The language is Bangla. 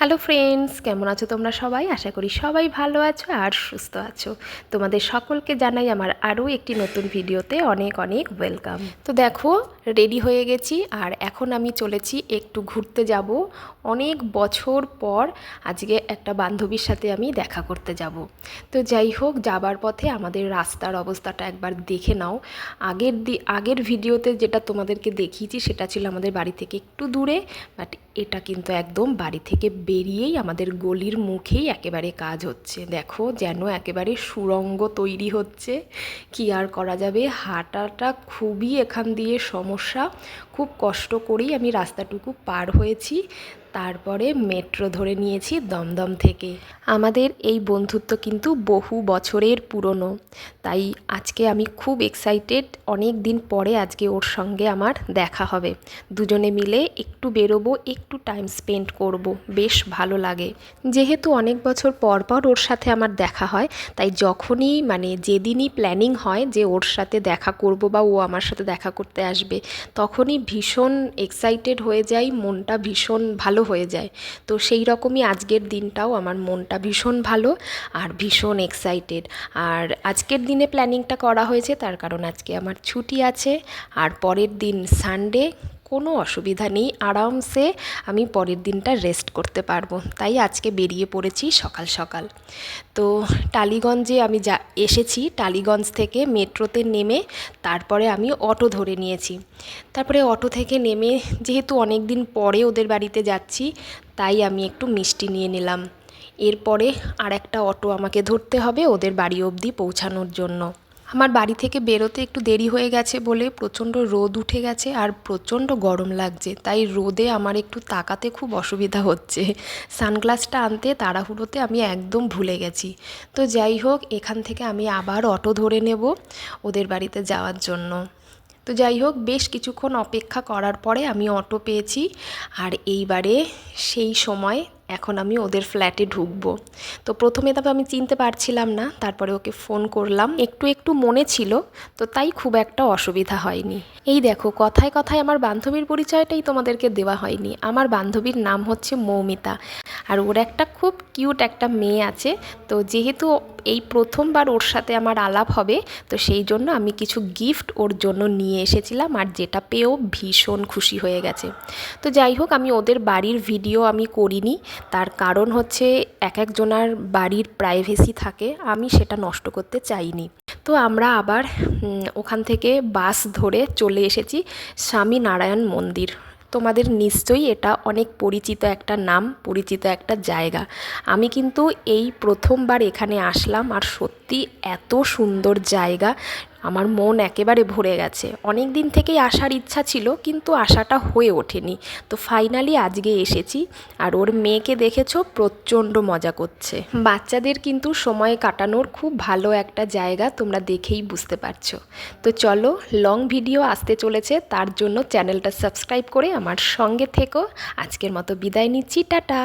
হ্যালো ফ্রেন্ডস কেমন আছো তোমরা সবাই? আশা করি সবাই ভালো আছো আর সুস্থ আছো। তোমাদের সকলকে জানাই আমার আরও একটি নতুন ভিডিওতে অনেক অনেক ওয়েলকাম তো দেখো রেডি হয়ে গেছি আর এখন আমি চলেছি একটু ঘুরতে যাব। অনেক বছর পর আজকে একটা বান্ধবীর সাথে আমি দেখা করতে যাব। তো যাই হোক, যাবার পথে আমাদের রাস্তার অবস্থাটা একবার দেখে নাও। আগের দি, আগের ভিডিওতে যেটা তোমাদেরকে দেখিয়েছি, সেটা ছিল আমাদের বাড়ি থেকে একটু দূরে বাট এটা কিন্তু একদম বাড়ি থেকে বেরিয়েই আমাদের গলির মুখেই একেবারে কাজ হচ্ছে। দেখো যেন একেবারে সুরঙ্গ তৈরি হচ্ছে। কি আর করা যাবে? হাঁটাটা খুবই এখান দিয়ে সমস্যা। খুব কষ্ট করেই আমি রাস্তাটুকু পার হয়েছি। তারপরে মেট্রো ধরে নিয়েছি দমদম থেকে। আমাদের এই বন্ধুত্ব কিন্তু বহু বছরের পুরনো। তাই আজকে আমি খুব এক্সাইটেড অনেক দিন পরে আজকে ওর সঙ্গে আমার দেখা হবে। দুজনে মিলে একটু বেরোবো, একটু টাইম স্পেন্ড করব। বেশ ভালো লাগে। যেহেতু অনেক বছর পর পর ওর সাথে আমার দেখা হয়, তাই যখনই মানে যেদিনই প্ল্যানিং হয় যে ওর সাথে দেখা করব বা ও আমার সাথে দেখা করতে আসবে, তখনই ভীষণ এক্সাইটেড হয়ে যাই, মনটা ভীষণ ভালো হয়ে যায়। তো সেই রকমই আজকের দিনটাও আমার মনটা ভীষণ ভালো আর ভীষণ এক্সাইটেড আর আজকের দিনে প্ল্যানিংটা করা হয়েছে, তার কারণ আজকে আমার ছুটি আছে। আর পরের দিন সানডে কোনো অসুবিধা নেই, আরামসে আমি পরের দিনটা রেস্ট করতে পারব। তাই আজকে বেরিয়ে পড়েছি সকাল সকাল। তো টালিগঞ্জে আমি যা, এসেছি টালিগঞ্জ থেকে মেট্রোতে নেমে তারপরে আমি অটো ধরে নিয়েছি। তারপরে অটো থেকে নেমে যেহেতু অনেক দিন পরে ওদের বাড়িতে যাচ্ছি, তাই আমি একটু মিষ্টি নিয়ে নিলাম। এরপরে আর একটা অটো আমাকে ধরতে হবে ওদের বাড়ি অবধি পৌঁছানোর জন্য। আমার বাড়ি থেকে বেরোতে একটু দেরি হয়ে গেছে বলে প্রচণ্ড রোদ উঠে গেছে আর প্রচণ্ড গরম লাগছে। তাই রোদে আমার একটু তাকাতে খুব অসুবিধা হচ্ছে। সানগ্লাসটা আনতে তাড়াহুড়োতে আমি একদম ভুলে গেছি। তো যাই হোক, এখান থেকে আমি আবার অটো ধরে নেব ওদের বাড়িতে যাওয়ার জন্য। তো যাই হোক, বেশ কিছুক্ষণ অপেক্ষা করার পরে আমি অটো পেয়েছি। আর এইবারে সেই সময় এখন আমি ওদের ফ্ল্যাটে ঢুকবো। তো প্রথমে তবে আমি চিনতে পারছিলাম না, তারপরে ওকে ফোন করলাম। একটু একটু মনে ছিল, তো তাই খুব একটা অসুবিধা হয়নি। এই দেখো, কথায় কথায় আমার বান্ধবীর পরিচয়টাই তোমাদেরকে দেওয়া হয়নি। আমার বান্ধবীর নাম হচ্ছে মৌমিতা, আর ওর একটা খুব কিউট একটা মেয়ে আছে। তো যেহেতু এই প্রথমবার ওর সাথে আমার আলাপ হবে, তো সেই জন্য আমি কিছু গিফট ওর জন্য নিয়ে এসেছিলাম, আর যেটা পেয়েও ভীষণ খুশি হয়ে গেছে। তো যাই হোক, আমি ওদের বাড়ির ভিডিও আমি করিনি। তার কারণ হচ্ছে এক একজনার বাড়ির প্রাইভেসি থাকে, আমি সেটা নষ্ট করতে চাইনি। তো আমরা আবার ওখান থেকে বাস ধরে চলে এসেছি স্বামী নারায়ণ মন্দির। তোমাদের নিশ্চয়ই এটা অনেক পরিচিত একটা নাম, পরিচিত একটা জায়গা। আমি কিন্তু এই প্রথমবার এখানে আসলাম আর সত্যি এত সুন্দর জায়গা আমার মন একেবারে ভরে গেছে। অনেক দিন থেকেই আসার ইচ্ছা ছিল, কিন্তু আসাটা হয়ে ওঠেনি। তো ফাইনালি আজকে এসেছি, আর ওর মেয়েকে দেখেছ, প্রচণ্ড মজা করছে। বাচ্চাদের কিন্তু সময় কাটানোর খুব ভালো একটা জায়গা তোমরা দেখেই বুঝতে পারছ। তো চলো লং ভিডিও আসতে চলেছে, তার জন্য চ্যানেলটা সাবস্ক্রাইব করে আমার সঙ্গে থেকো। আজকের মতো বিদায় নিচ্ছি, টাটা!